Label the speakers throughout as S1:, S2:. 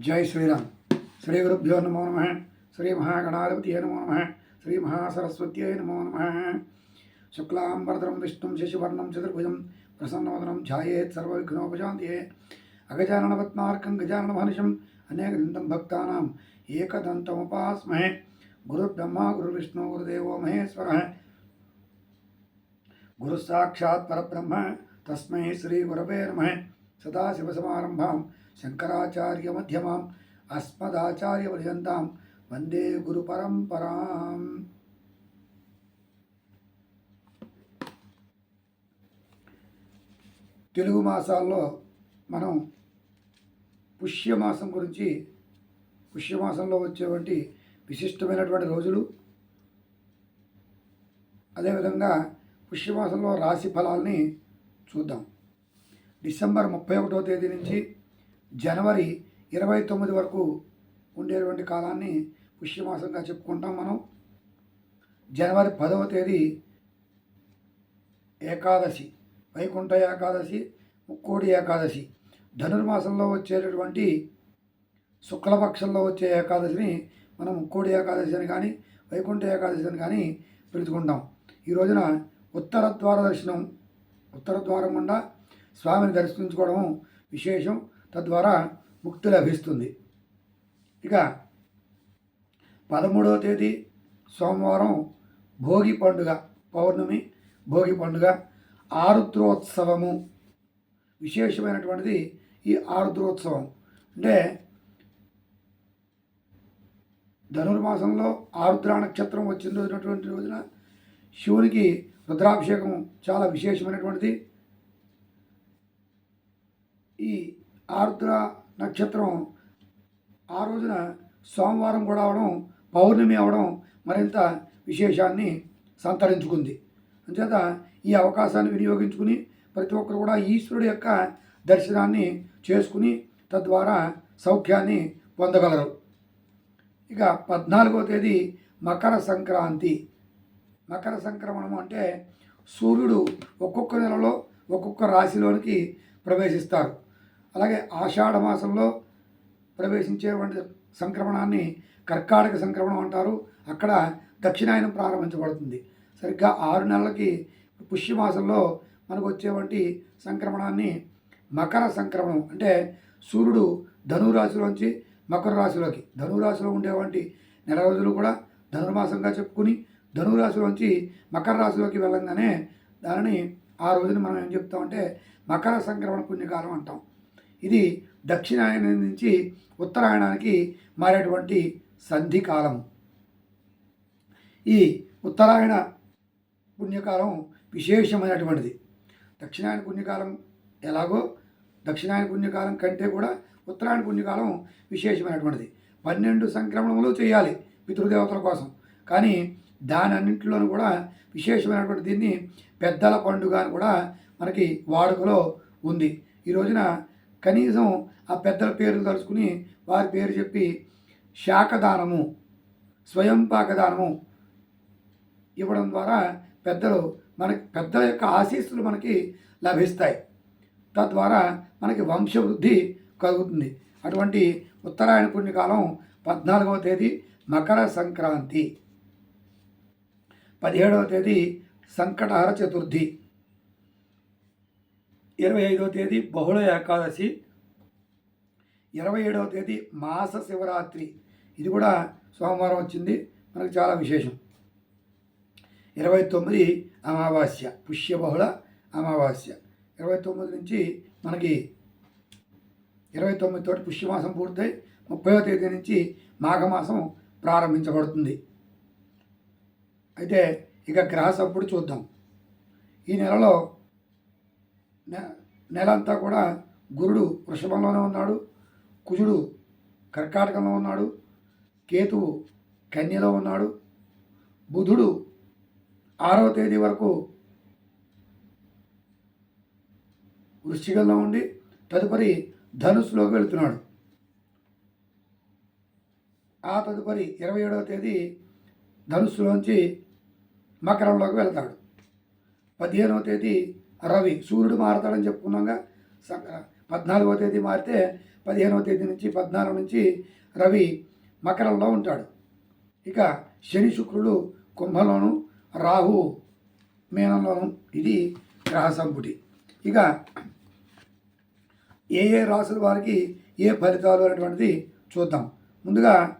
S1: जय श्रीराम। श्री गुरुभ्यो नमो नम। श्री महागणाधिपतये नमो नम। श्री महासरस्वत नमो नमः। शुक्लाम्बरधरं, विष्णुं, शशिवर्णं, चतुर्भुजं, प्रसन्नवदनं, ध्यायेत् अगजानन अगजाननपद्मार्कं गजाननभनिशम् अनेकदन्तं भक्तानाम् एकदन्तमुपास्महे। गुरुब्रह्म गुरुर्विष्णु, गुरुदेव महेश्वर। गुरुः तस्म परब्रह्म। तस्मै श्रीगुरवे नमः। सदाशिवसमारम्भां శంకరాచార్య మధ్యమాం అస్మదాచార్య పర్యంతం వందే గురు పరంపరాం. తెలుగు మాసాల్లో మనం పుష్యమాసం గురించి పుష్యమాసంలో వచ్చేటువంటి విశిష్టమైనటువంటి రోజులు అదేవిధంగా పుష్యమాసంలో రాశి ఫలాల్ని చూద్దాం. డిసెంబర్ ముప్పై ఒకటో తేదీ నుంచి జనవరి ఇరవై తొమ్మిది వరకు ఉండేటువంటి కాలాన్ని పుష్యమాసంగా చెప్పుకుంటాం మనం. జనవరి పదవ తేదీ ఏకాదశి వైకుంఠ ఏకాదశి ముక్కోడి ఏకాదశి. ధనుర్మాసంలో వచ్చేటటువంటి శుక్లపక్షంలో వచ్చే ఏకాదశిని మనం ముక్కోడి ఏకాదశి అని కానీ వైకుంఠ ఏకాదశి అని కానీ పిలుచుకుంటాం. ఈ రోజున ఉత్తర ద్వార దర్శనం ఉత్తర ద్వారం గుండా స్వామిని దర్శించుకోవడం విశేషం. తద్వారా ముక్తి లభిస్తుంది. ఇక పదమూడవ తేదీ సోమవారం భోగి పండుగ పౌర్ణమి భోగి పండుగ ఆరుద్రోత్సవము. విశేషమైనటువంటిది ఈ ఆరుద్రోత్సవం. అంటే ధనుర్మాసంలో ఆరుద్ర నక్షత్రం వచ్చిన రోజునటువంటి రోజున శివునికి రుద్రాభిషేకం చాలా విశేషమైనటువంటిది. ఈ ఆరుద్ర నక్షత్రం. ఆ రోజున సోమవారం కూడా అవడం పౌర్ణమి అవడం మరింత విశేషాన్ని సంతరించుకుంది. అంచేత ఈ అవకాశాన్ని వినియోగించుకుని ప్రతి ఒక్కరు కూడా ఈశ్వరుడు యొక్క దర్శనాన్ని చేసుకుని తద్వారా సౌఖ్యాన్ని పొందగలరు. ఇక పద్నాలుగో తేదీ మకర సంక్రాంతి. మకర సంక్రమణం అంటే సూర్యుడు ఒక్కొక్క నెలలో ఒక్కొక్క రాశిలోనికి ప్రవేశిస్తారు. అలాగే ఆషాఢ మాసంలో ప్రవేశించేటువంటి సంక్రమణాన్ని కర్కాటక సంక్రమణం అంటారు. అక్కడ దక్షిణాయనం ప్రారంభించబడుతుంది. సరిగ్గా ఆరు నెలలకి పుష్యమాసంలో మనకు వచ్చేటువంటి సంక్రమణాన్ని మకర సంక్రమణం అంటే సూర్యుడు ధనురాశిలోంచి మకర రాశిలోకి ధనురాశిలో ఉండేటువంటి నెల రోజులు కూడా ధనుర్మాసంగా చెప్పుకుని ధనురాశిలోంచి మకర రాశిలోకి వెళ్ళంగానే దానిని ఆ రోజున మనం ఏం చెప్తామంటే మకర సంక్రమణ పుణ్యకాలం అంటాం. ఇది దక్షిణాయనం నుంచి ఉత్తరాయణానికి మారేటువంటి సంధి కాలం. ఈ ఉత్తరాయణ పుణ్యకాలం విశేషమైనటువంటిది. దక్షిణాయన పుణ్యకాలం ఎలాగో? దక్షిణాయన పుణ్యకాలం కంటే కూడా ఉత్తరాయణ పుణ్యకాలం విశేషమైనటువంటిది. పన్నెండు సంక్రమణములు చేయాలి పితృదేవతల కోసం. కానీ దాని అన్నింటిలోనూ కూడా విశేషమైనటువంటి దీన్ని పెద్దల పండుగ అని కూడా మనకి వాడుకలో ఉంది. ఈ రోజున కనీసం ఆ పెద్దల పేర్లు తలుచుకుని వారి పేరు చెప్పి శాఖదానము స్వయంపాకదానము ఇవ్వడం ద్వారా పెద్దలు మనకి పెద్దల యొక్క ఆశీస్సులు మనకి లభిస్తాయి. తద్వారా మనకి వంశవృద్ధి కలుగుతుంది. అటువంటి ఉత్తరాయణ పుణ్యకాలం పద్నాలుగవ తేదీ మకర సంక్రాంతి. పదిహేడవ తేదీ సంకటహర చతుర్థి. ఇరవై ఐదవ తేదీ బహుళ ఏకాదశి ఇరవై ఏడవ తేదీ మాస శివరాత్రి. ఇది కూడా సోమవారం వచ్చింది. మనకు చాలా విశేషం. ఇరవై తొమ్మిది అమావాస్య పుష్య బహుళ అమావాస్య. ఇరవై తొమ్మిది నుంచి మనకి ఇరవై తొమ్మిది తోటి పుష్యమాసం పూర్తయి ముప్పైవ తేదీ నుంచి మాఘమాసం ప్రారంభించబడుతుంది. అయితే ఇక గ్రహసప్పుడు చూద్దాం. ఈ నెలలో నెలంతా కూడా గురుడు వృషభంలోనే ఉన్నాడు కుజుడు కర్కాటకంలో ఉన్నాడు కేతువు కన్యలో ఉన్నాడు బుధుడు ఆరవ తేదీ వరకు వృశ్చికంలో ఉండి తదుపరి ధనుసులోకి వెళుతున్నాడు. ఆ తదుపరి ఇరవై ఏడవ తేదీ ధనుస్సులోంచి మకరంలోకి వెళ్తాడు. పదిహేనవ తేదీ రవి సూర్యుడు మారతాడని చెప్పుకున్నాగా. సంక- పద్నాలుగవ తేదీ మారితే పదిహేనవ తేదీ నుంచి పద్నాలుగు నుంచి రవి మకరంలో ఉంటాడు. ఇక శని శుక్రుడు కుంభలోను రాహు మీనంలోను. ఇది గ్రహ సంపుటి. ఇక ఏ ఏ రాసుల వారికి ఏ ఫలితాలు అనేటువంటిది చూద్దాం. ముందుగా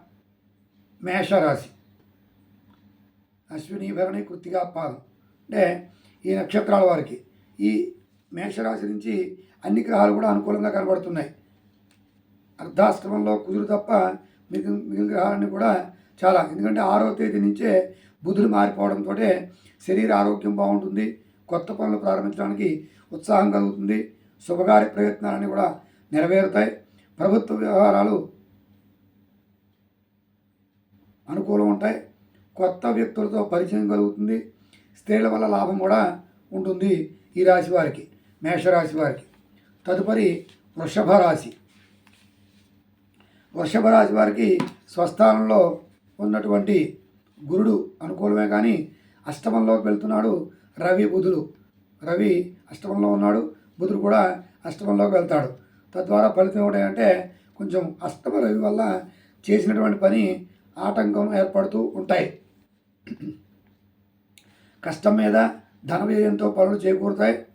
S1: మేషరాశి. అశ్విని భరణి కృత్తిగా పాదం. అంటే ఈ నక్షత్రాల వారికి ఈ మేషరాశి నుంచి అన్ని గ్రహాలు కూడా అనుకూలంగా కనబడుతున్నాయి. అర్ధాశ్రమంలో కుదురు తప్ప మిగిలిన మిగిలిన గ్రహాలన్నీ కూడా చాలా ఎందుకంటే ఆరో తేదీ నుంచే బుధుడు మారిపోవడంతో శరీర ఆరోగ్యం బాగుంటుంది. కొత్త పనులు ప్రారంభించడానికి ఉత్సాహం కలుగుతుంది. శుభకార్య ప్రయత్నాలన్నీ కూడా నెరవేరుతాయి. ప్రభుత్వ వ్యవహారాలు అనుకూలం ఉంటాయి. కొత్త వ్యక్తులతో పరిచయం కలుగుతుంది. స్త్రీల వల్ల లాభం కూడా ఉంటుంది. ఈ రాశి వారికి మేషరాశి వారికి. తదుపరి వృషభ రాశి. వృషభ రాశి వారికి స్వస్థానంలో ఉన్నటువంటి గురుడు అనుకూలమే కానీ అష్టమంలోకి వెళ్తున్నాడు రవి బుధుడు. రవి అష్టమంలో ఉన్నాడు బుధుడు కూడా అష్టమంలోకి వెళ్తాడు. తద్వారా ఫలితం ఏమిటంటే కొంచెం అష్టమ రవి వల్ల చేసినటువంటి పని ఆటంకం ఏర్పడుతూ ఉంటాయి. కష్టం మీద ధన వ్యయంతో పనులు చేకూరుతాయి.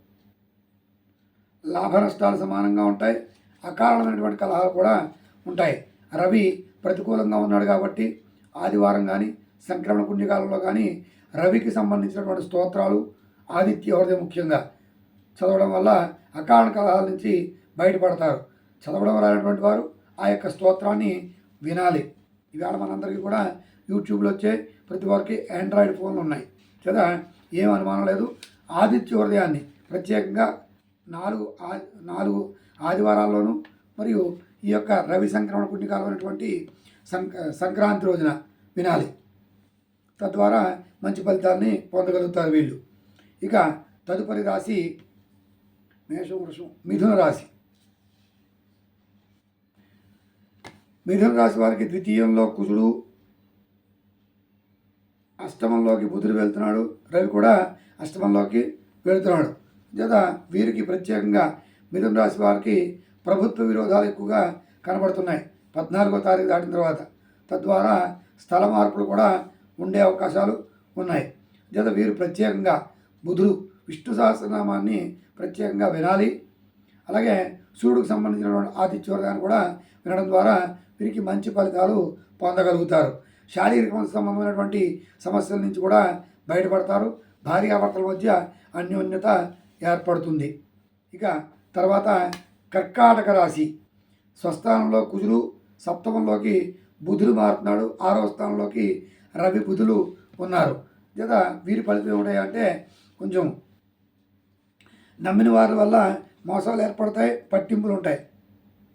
S1: లాభ నష్టాలు సమానంగా ఉంటాయి. అకారణమైనటువంటి కలహాలు కూడా ఉంటాయి. రవి ప్రతికూలంగా ఉన్నాడు కాబట్టి ఆదివారం కానీ సంక్రమణ పుణ్యకాలంలో కానీ రవికి సంబంధించినటువంటి స్తోత్రాలు ఆదిత్య హృదయం ముఖ్యంగా చదవడం వల్ల అకారణ కలహాల నుంచి బయటపడతారు. చదవడం రానటువంటి వారు ఆ యొక్క స్తోత్రాన్ని వినాలి. ఇవాళ మనందరికీ కూడా యూట్యూబ్లో వచ్చే ప్రతి వారికి ఆండ్రాయిడ్ ఫోన్లు ఉన్నాయి. కదా? ఏం అనుమానం లేదు. ఆదిత్య హృదయాన్ని ప్రత్యేకంగా నాలుగు ఆ నాలుగు ఆదివారాల్లోనూ మరియు ఈ యొక్క రవి సంక్రమణ పుణ్యకాలం అనేటువంటి సంక సంక్రాంతి రోజున వినాలి. తద్వారా మంచి ఫలితాన్ని పొందగలుగుతారు వీళ్ళు. ఇక తదుపరి రాశి మేషం వృషం మిథున రాశి. మిథున రాశి వారికి ద్వితీయంలో కుజుడు అష్టమంలోకి బుధుడు వెళ్తున్నాడు రవి కూడా అష్టమంలోకి వెళుతున్నాడు. చేత వీరికి ప్రత్యేకంగా మిథున రాశి వారికి ప్రభుత్వ విరోధాలు ఎక్కువగా కనబడుతున్నాయి. పద్నాలుగో తారీఖు దాటిన తర్వాత తద్వారా స్థల మార్పులు కూడా ఉండే అవకాశాలు ఉన్నాయి. చేత వీరు ప్రత్యేకంగా బుధుడు విష్ణు సహస్రనామాన్ని ప్రత్యేకంగా వినాలి. అలాగే సూర్యుడికి సంబంధించినటువంటి ఆతిథ్యవర్గాన్ని కూడా వినడం ద్వారా వీరికి మంచి ఫలితాలు పొందగలుగుతారు. శారీరక సంబంధమైనటువంటి సమస్యల నుంచి కూడా బయటపడతారు. భార్యాభర్తల మధ్య అన్యోన్యత ఏర్పడుతుంది. ఇక తర్వాత కర్కాటక రాశి. స్వస్థానంలో కుజుడు సప్తమంలోకి బుధుడు మారుతున్నాడు. ఆరో స్థానంలోకి రవి బుధులు ఉన్నారు. లేదా వీరి ఫలితం ఏమిటాయంటే కొంచెం నమ్మిన వారి వల్ల మోసాలు ఏర్పడతాయి పట్టింపులు ఉంటాయి.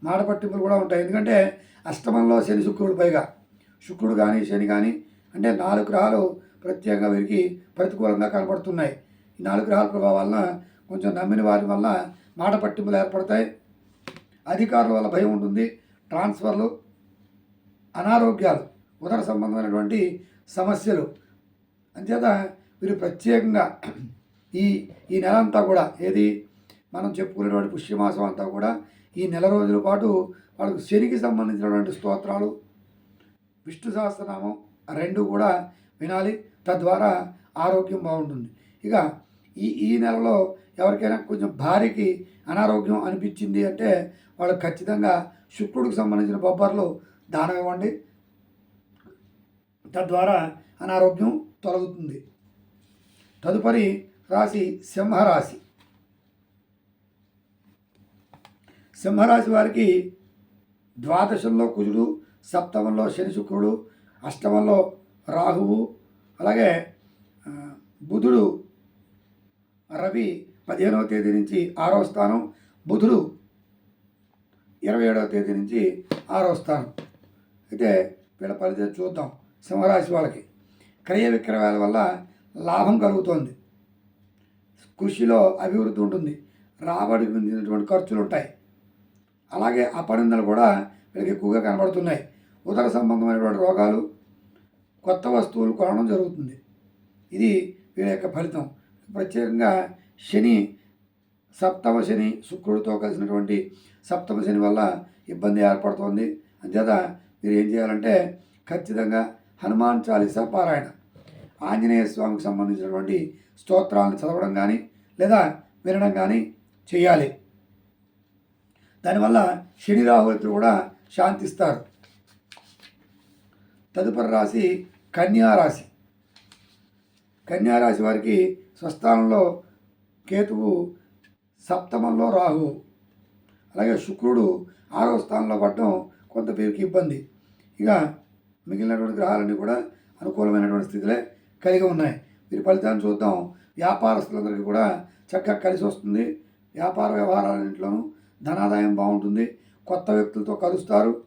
S1: మాట పట్టింపులు కూడా ఉంటాయి. ఎందుకంటే అష్టమంలో శని శుక్రుడు పైగా. శుక్రుడు కానీ శని కానీ అంటే నాలుగు గ్రహాలు ప్రత్యేకంగా వీరికి ప్రతికూలంగా కనబడుతున్నాయి. ఈ నాలుగు గ్రహాల ప్రభావం వలన కొంచెం నమ్మిన వారి వల్ల మాట పట్టింపులు ఏర్పడతాయి. అధికారుల వల్ల భయం ఉంటుంది. ట్రాన్స్ఫర్లు అనారోగ్యాలు ఉదర సంబంధమైనటువంటి సమస్యలు. అంచేత వీరు ప్రత్యేకంగా ఈ ఈ నెల అంతా కూడా ఏది మనం చెప్పుకునేటువంటి పుష్యమాసం అంతా కూడా ఈ నెల రోజుల పాటు వాళ్ళకు శనికి సంబంధించినటువంటి స్తోత్రాలు విష్ణు సహస్రనామం రెండు కూడా వినాలి. తద్వారా ఆరోగ్యం బాగుంటుంది. ఇక ఈ ఈ నెలలో ఎవరికైనా కొంచెం భార్యకి అనారోగ్యం అనిపించింది అంటే వాళ్ళు ఖచ్చితంగా శుక్రుడికి సంబంధించిన బొబ్బర్లు దానం ఇవ్వండి. తద్వారా అనారోగ్యం తొలగుతుంది. తదుపరి రాశి సింహరాశి. సింహరాశి వారికి ద్వాదశంలో కుజుడు సప్తమంలో శని శుక్రుడు అష్టమంలో రాహువు అలాగే బుధుడు రవి పదిహేనవ తేదీ నుంచి ఆరో స్థానం బుధుడు ఇరవై ఏడవ తేదీ నుంచి ఆరో స్థానం. అయితే వీళ్ళ ఫలితం చూద్దాం సింహరాశి వాళ్ళకి. క్రయ విక్రయాల వల్ల లాభం కలుగుతోంది. కృషిలో అభివృద్ధి ఉంటుంది. రాబడి పొందినటువంటి ఖర్చులు ఉంటాయి. అలాగే అపనిందలు కూడా వీళ్ళకి ఎక్కువగా కనబడుతున్నాయి. ఉదర సంబంధమైనటువంటి రోగాలు కొత్త వస్తువులు కొనడం జరుగుతుంది. ఇది వీళ్ళ యొక్క ఫలితం. ప్రత్యేకంగా శని సప్తమ శని శుక్రుడితో కలిసినటువంటి సప్తమ శని వల్ల ఇబ్బంది ఏర్పడుతుంది. అంచేత మీరు ఏం చేయాలంటే ఖచ్చితంగా హనుమాన్ చాలీసా పారాయణ. ఆంజనేయ స్వామికి సంబంధించినటువంటి స్తోత్రాలను చదవడం కానీ లేదా వినడం కానీ చేయాలి. దానివల్ల శని రాహులతో కూడా శాంతిస్తారు. తదుపరి రాశి కన్యారాశి కన్యారాశి వారికి స్వస్థానంలో కేతువు సప్తమంలో రాహు అలాగే శుక్రుడు ఆరవ స్థానంలో పడటం కొంత పేరుకి ఇబ్బంది. ఇక మిగిలినటువంటి గ్రహాలన్నీ కూడా అనుకూలమైనటువంటి స్థితిలో కలిగి ఉన్నాయి. వీరి ఫలితాన్ని చూద్దాం. వ్యాపారస్తులందరికీ కూడా చక్కగా కలిసి వస్తుంది. వ్యాపార వ్యవహారాలన్నింటిలోనూ ధనాదాయం బాగుంటుంది. కొత్త వ్యక్తులతో కలుస్తారు.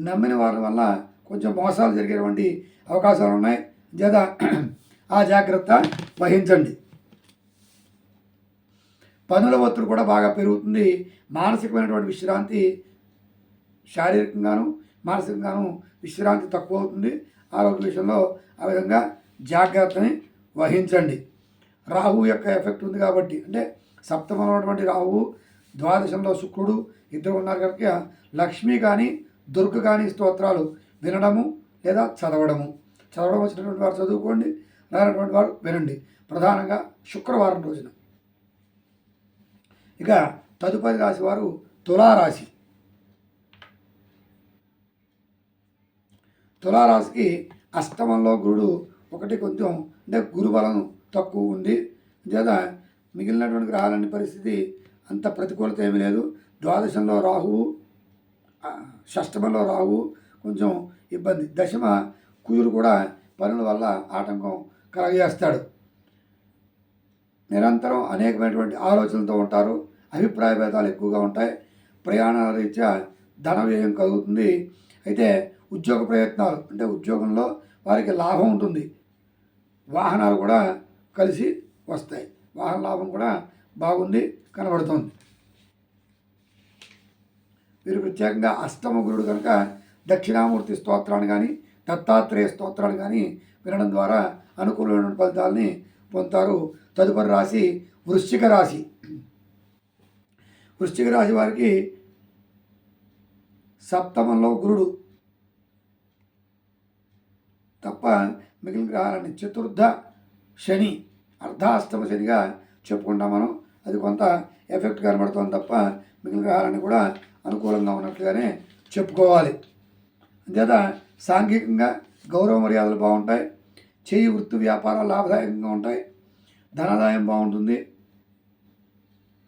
S1: నమ్మిన వారి వల్ల కొంచెం మోసాలు జరిగేటువంటి అవకాశాలు ఉన్నాయి. జదా ఆ జాగ్రత్త వహించండి. పనుల ఒత్తిడి కూడా బాగా పెరుగుతుంది. మానసికమైనటువంటి విశ్రాంతి శారీరకంగాను మానసికంగాను విశ్రాంతి తక్కువ అవుతుంది ఆరోగ్య విషయంలో ఆ విధంగా జాగ్రత్తని వహించండి. రాహు యొక్క ఎఫెక్ట్ ఉంది కాబట్టి అంటే సప్తమంలో ఉన్నటువంటి రాహువు ద్వాదశంలో శుక్రుడు ఇద్దరు ఉన్నారు కనుక లక్ష్మి కానీ దుర్గ కానీ స్తోత్రాలు వినడము లేదా చదవడము. చదవడం వచ్చినటువంటి వారు చదువుకోండి రానటువంటి వారు వినండి. ప్రధానంగా శుక్రవారం రోజున. ఇక తదుపరి రాశి వారు తులారాశి. తులారాశికి అష్టమంలో గురుడు ఒకటి కొంచెం అంటే గురుబలం తక్కువ ఉంది లేదా మిగిలినటువంటి గ్రహాలన్నీ పరిస్థితి అంత ప్రతికూలత ఏమీ లేదు. ద్వాదశంలో రాహువు షష్టమంలో రాహువు కొంచెం ఇబ్బంది. దశమ కుజుడు కూడా పనుల వల్ల ఆటంకం కలగజేస్తాడు. నిరంతరం అనేకమైనటువంటి ఆలోచనలతో ఉంటారు. అభిప్రాయ భేదాలు ఎక్కువగా ఉంటాయి. ప్రయాణాల రీత్యా ధన వ్యయం కలుగుతుంది. అయితే ఉద్యోగ ప్రయత్నాలు అంటే ఉద్యోగంలో వారికి లాభం ఉంటుంది. వాహనాలు కూడా కలిసి వస్తాయి. వాహన లాభం కూడా బాగుంది కనబడుతుంది. వీరు ప్రత్యేకంగా అష్టమ గురుడు కనుక దక్షిణామూర్తి స్తోత్రాన్ని కానీ దత్తాత్రేయ స్తోత్రాన్ని కానీ వినడం ద్వారా అనుకూలమైన ఫలితాలని పొందుతారు. తదుపరి రాశి వృశ్చిక రాశి. వృశ్చిక రాశి వారికి సప్తమంలో గురుడు. తప్ప మిగిలిన గ్రహాలని చతుర్థ శని అర్ధాష్టమ శనిగా చెప్పుకుంటాం మనం. అది కొంత ఎఫెక్ట్ కనబడుతుంది తప్ప మిగిలిన గ్రహాలన్నీ కూడా అనుకూలంగా ఉన్నట్లుగానే చెప్పుకోవాలి. అంచేత సాంఘికంగా గౌరవ మర్యాదలు బాగుంటాయి చేయి వృత్తి వ్యాపారాలు లాభదాయకంగా ఉంటాయి ధనాదాయం బాగుంటుంది.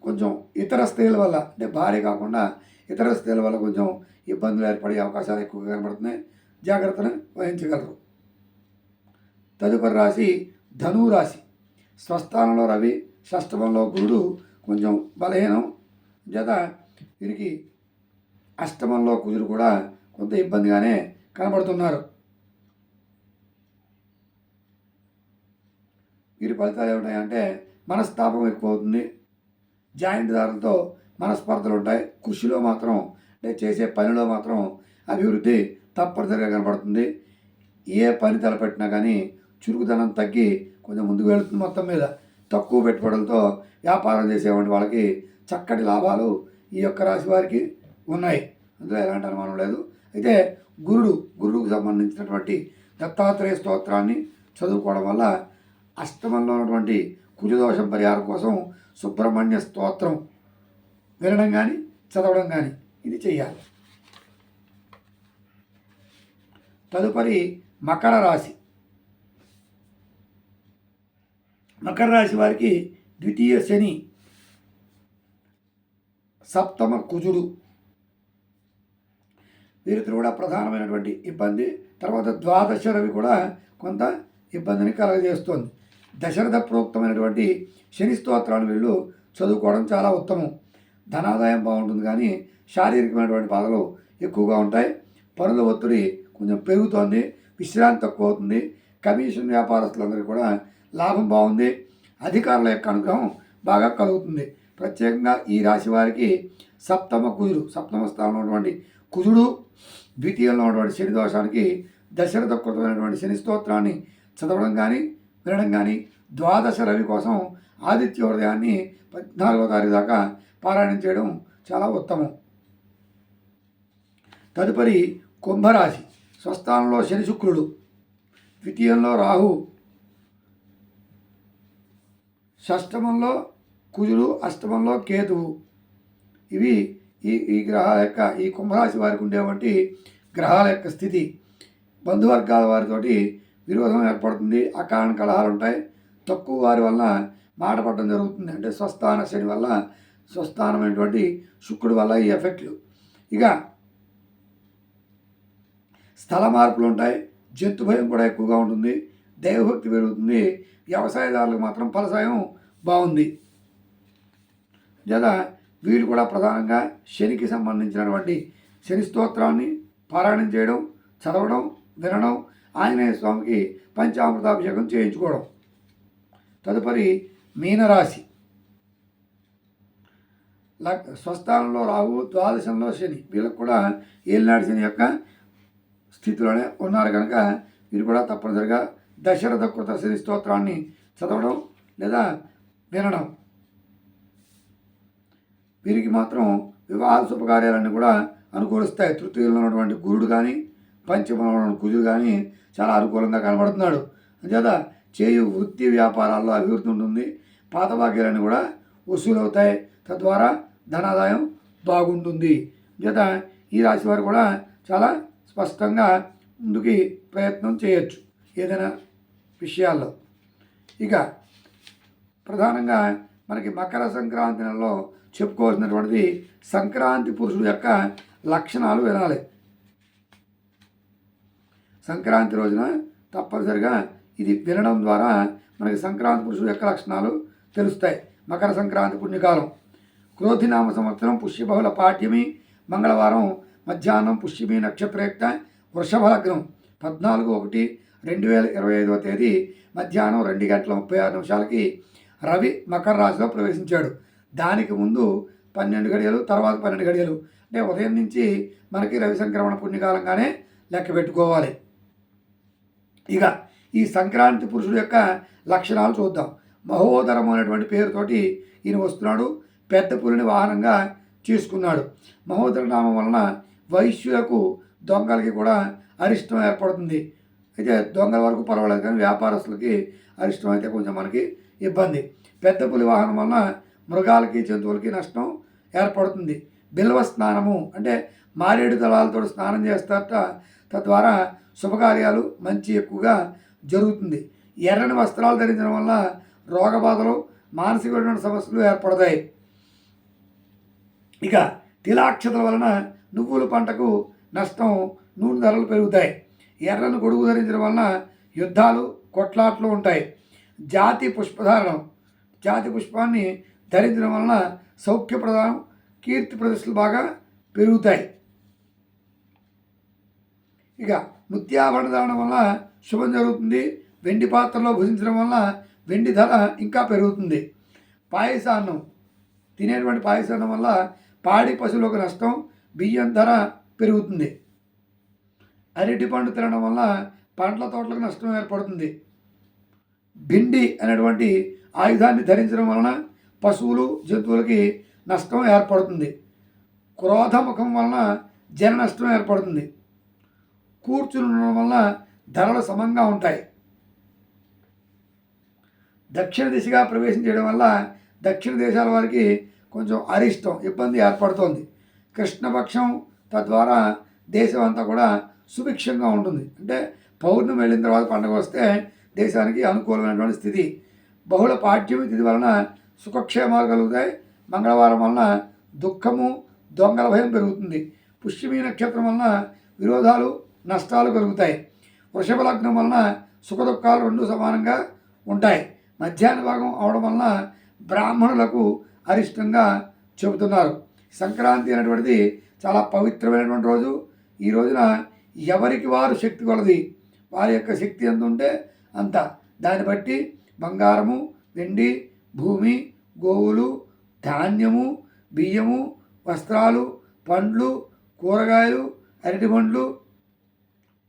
S1: కొంచెం ఇతర స్త్రీల వల్ల అంటే భార్య కాకుండా ఇతర స్త్రీల వల్ల కొంచెం ఇబ్బందులు ఏర్పడే అవకాశాలు ఎక్కువగా కనబడుతున్నాయి. జాగ్రత్తను వహించగలరు. తదుపరి రాశి ధనువు రాశి స్వస్థానంలో రవి షష్టమంలో గురుడు కొంచెం బలహీనం. జత వీరికి అష్టమంలో కుజుడు కూడా కొంత ఇబ్బందిగానే కనబడుతున్నారు. వీరి ఫలితాలు ఏమిటాయంటే మనస్తాపం ఎక్కువ అవుతుంది జాయింట్ దారులతో మనస్పర్ధలు ఉంటాయి. కృషిలో మాత్రం అంటే చేసే పనిలో మాత్రం అభివృద్ధి తప్పనిసరిగా కనబడుతుంది. ఏ పని తలపెట్టినా కానీ చురుకుదనం తగ్గి కొంచెం ముందుకు వెళుతుంది మొత్తం మీద. తక్కువ పెట్టుబడులతో వ్యాపారం చేసేవంటి వాళ్ళకి చక్కటి లాభాలు ఈ యొక్క రాశి వారికి ఉన్నాయి. అందులో ఎలాంటి అనుమానం లేదు. అయితే గురుడు గురుడుకు సంబంధించినటువంటి దత్తాత్రేయ స్తోత్రాన్ని చదువుకోవడం వల్ల అష్టమంలో ఉన్నటువంటి కుజదోషం పరిహారం కోసం సుబ్రహ్మణ్య స్తోత్రం వినడం కానీ చదవడం కానీ ఇది చేయాలి తదుపరి మకర రాశి. మకర రాశి వారికి ద్వితీయ శని సప్తమ కుజుడు. వీరిద్దరు కూడా ప్రధానమైనటువంటి ఇబ్బంది. తర్వాత ద్వాదశ రవి కూడా కొంత ఇబ్బందిని కలగజేస్తోంది. దశరథ ప్రోక్తమైనటువంటి శని స్తోత్రాలు వీళ్ళు చదువుకోవడం చాలా ఉత్తమం. ధనాదాయం బాగుంటుంది కానీ శారీరకమైనటువంటి బాధలు ఎక్కువగా ఉంటాయి. పనుల ఒత్తిడి కొంచెం పెరుగుతోంది. విశ్రాంతి తక్కువ అవుతుంది. కమిషన్ వ్యాపారస్తులందరికీ కూడా లాభం బాగుంది. అధికారుల యొక్క అనుగ్రహం బాగా కలుగుతుంది. ప్రత్యేకంగా ఈ రాశి వారికి సప్తమ కుజుడు సప్తమ స్థానంలో ఉన్నటువంటి కుజుడు ద్వితీయంలో ఉన్నటువంటి శని దోషానికి దశరథ కృతమైనటువంటి శని స్తోత్రాన్ని చదవడం కానీ వినడం కానీ ద్వాదశ రవి కోసం ఆదిత్య హృదయాన్ని పద్నాలుగో తారీఖు దాకా పారాయణం చేయడం చాలా ఉత్తమం. తదుపరి కుంభరాశి. స్వస్థానంలో శని శుక్రుడు. ద్వితీయంలో రాహు. షష్టమంలో కుజుడు అష్టమంలో కేతువు. ఇవి ఈ ఈ గ్రహాల యొక్క ఈ కుంభరాశి వారికి ఉండేటువంటి గ్రహాల యొక్క స్థితి. బంధువర్గాల వారితోటి విరోధం ఏర్పడుతుంది అకారణ కలహాలు ఉంటాయి. తక్కువ వారి వల్ల మాట పడడం జరుగుతుంది. అంటే స్వస్థాన శని వల్ల స్వస్థానమైనటువంటి శుక్రుడి వల్ల ఈ ఎఫెక్ట్లు. ఇక స్థల మార్పులు ఉంటాయి. జంతు భయం కూడా ఎక్కువగా ఉంటుంది. దైవభక్తి పెరుగుతుంది. వ్యవసాయదారులకు మాత్రం ఫలసాయం బాగుంది. లేదా వీళ్ళు కూడా ప్రధానంగా శనికి సంబంధించినటువంటి శని స్తోత్రాన్ని పారాయణం చేయడం చదవడం వినడం ఆంజనేయ స్వామికి పంచామృతాభిషేకం చేయించుకోవడం. తదుపరి మీనరాశి. ల స్వస్థానంలో రాహు ద్వాదశంలో శని. వీళ్ళకు కూడా ఏలినాడు శని యొక్క స్థితిలోనే ఉన్నారు కనుక వీరు కూడా తప్పనిసరిగా దశరథ కృత శని స్తోత్రాన్ని చదవడం లేదా వినడం. వీరికి మాత్రం వివాహ శుభకార్యాలన్నీ కూడా అనుకూలిస్తాయి. తృతీయంలో ఉన్నటువంటి గురుడు కానీ పంచమంలో ఉన్న కుజుడు కానీ చాలా అనుకూలంగా కనబడుతున్నాడు. అంచేత చేయు వృత్తి వ్యాపారాల్లో అభివృద్ధి ఉంటుంది. పాత భాగ్యాలన్నీ కూడా వసూలవుతాయి. తద్వారా ధనాదాయం బాగుంటుంది. చేత ఈ రాశి వారు కూడా చాలా స్పష్టంగా ముందుకి ప్రయత్నం చేయొచ్చు ఏదైనా విషయాల్లో. ఇక ప్రధానంగా మనకి మకర సంక్రాంతి నెలలో చెప్పుకోవాల్సినటువంటిది సంక్రాంతి పురుషుడు యొక్క లక్షణాలు వినాలి. సంక్రాంతి రోజున తప్పనిసరిగా ఇది వినడం ద్వారా మనకి సంక్రాంతి పురుషుడు యొక్క లక్షణాలు తెలుస్తాయి. మకర సంక్రాంతి పుణ్యకాలం. క్రోధినామ సంవత్సరం పుష్యబహుళ పాఠ్యమి మంగళవారం మధ్యాహ్నం పుష్యమి నక్షత్రయుక్త వృషభ లగ్నం. పద్నాలుగు ఒకటి రెండు వేల ఇరవై ఐదవ తేదీ మధ్యాహ్నం రెండు గంటల ముప్పై ఆరు నిమిషాలకి రవి మకర రాశిలో ప్రవేశించాడు. దానికి ముందు పన్నెండు గడియలు తర్వాత పన్నెండు గడియలు. అంటే ఉదయం నుంచి మనకి రవి సంక్రమణ పుణ్యకాలంగానే లెక్క పెట్టుకోవాలి. ఇక ఈ సంక్రాంతి పురుషుడు యొక్క లక్షణాలు చూద్దాం. మహోదరమైనటువంటి పేరుతోటి ఈయన వస్తున్నాడు. పెద్ద పులిని వాహనంగా చేసుకున్నాడు మహోదర నామం వలన వైశ్యులకు దొంగలకి కూడా అరిష్టం ఏర్పడుతుంది. అయితే దొంగల వరకు పర్వాలేదు కానీ వ్యాపారస్తులకి అరిష్టం అయితే కొంచెం మనకి ఇబ్బంది. పెద్ద పులి వాహనం వలన మృగాలకి జంతువులకి నష్టం ఏర్పడుతుంది. బిల్వ స్నానము అంటే మారేడు దళాలతో స్నానం చేస్తారట. తద్వారా శుభకార్యాలు మంచి ఎక్కువగా జరుగుతుంది. ఎర్రని వస్త్రాలు ధరించడం వల్ల రోగబాధలు మానసికమైన సమస్యలు ఏర్పడతాయి. ఇక తిలాక్షతల వలన నువ్వుల పంటకు నష్టం నూనె ధరలు పెరుగుతాయి. ఎర్రను గొడుగు ధరించడం వలన యుద్ధాలు కొట్లాట్లు ఉంటాయి. జాతి పుష్పధారణం జాతి పుష్పాన్ని ధరించడం వలన సౌఖ్యప్రదం కీర్తి ప్రదర్శనలు బాగా పెరుగుతాయి. ఇక ముత్యాభరణ ధారణ వల్ల శుభం జరుగుతుంది. వెండి పాత్రలో భుజించడం వల్ల వెండి ధర ఇంకా పెరుగుతుంది. పాయసాన్నం తినేటువంటి పాయసాన్నం వల్ల పాడి పశువులకు నష్టం బియ్యం ధర పెరుగుతుంది. అరటి పండు తినడం వల్ల పండ్ల తోటలకు నష్టం ఏర్పడుతుంది. భిండి అనేటువంటి ఆయుధాన్ని ధరించడం వలన పశువులు జంతువులకి నష్టం ఏర్పడుతుంది. క్రోధముఖం వలన జన నష్టం ఏర్పడుతుంది. కూర్చుని ఉండడం వల్ల ధరలు సమంగా ఉంటాయి. దక్షిణ దిశగా ప్రవేశం చేయడం వల్ల దక్షిణ దేశాల వారికి కొంచెం అరిష్టం ఇబ్బంది ఏర్పడుతోంది. కృష్ణపక్షం తద్వారా దేశం అంతా కూడా సుభిక్షంగా ఉంటుంది. అంటే పౌర్ణమి వెళ్ళిన తర్వాత పండుగ వస్తే దేశానికి అనుకూలమైనటువంటి స్థితి. బహుళ పాఠ్యమి తిథి వలన సుఖక్షేమాలు కలుగుతాయి. మంగళవారం వలన దుఃఖము దొంగల భయం పెరుగుతుంది. పుష్యమి నక్షత్రం వలన విరోధాలు నష్టాలు కలుగుతాయి. వృషభ లగ్నం వలన సుఖ దుఃఖాలు రెండు సమానంగా ఉంటాయి. మధ్యాహ్న భాగం అవడం వలన బ్రాహ్మణులకు అరిష్టంగా చెబుతున్నారు. సంక్రాంతి అనేటువంటిది చాలా పవిత్రమైనటువంటి రోజు. ఈ రోజున ఎవరికి వారు శక్తి కొలది? వారి యొక్క శక్తి ఎంత ఉంటే అంత. దాన్ని బట్టి బంగారము వెండి భూమి గోవులు ధాన్యము బియ్యము వస్త్రాలు పండ్లు కూరగాయలు అరటి పండ్లు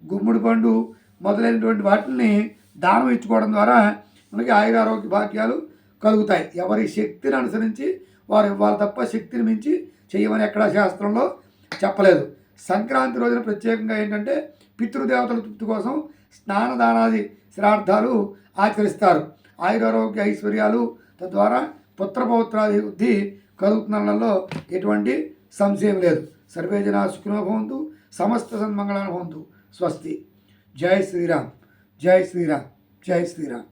S1: గుమ్మడి పండు మొదలైనటువంటి వాటిని దానం ఇచ్చుకోవడం ద్వారా మనకి ఆయురారోగ్య భాగ్యాలు కలుగుతాయి. ఎవరి శక్తిని అనుసరించి వారు ఇవ్వాలి తప్ప శక్తిని మించి చేయమని ఎక్కడా శాస్త్రంలో చెప్పలేదు. సంక్రాంతి రోజున ప్రత్యేకంగా ఏంటంటే పితృదేవతల తృప్తి కోసం స్నానదానాది శ్రార్థాలు ఆచరిస్తారు. ఆయురారోగ్య ఐశ్వర్యాలు తద్వారా పుత్రపౌత్రాది వృద్ధి కలుగుతున్నలో ఎటువంటి సంశయం లేదు. సర్వే జనా సుఖినో భవంతు. సమస్త సన్మంగళాన్ని భవంతు. స్వస్తి. జై శ్రీరామ్. జై శ్రీరామ్. జై శ్రీరామ్.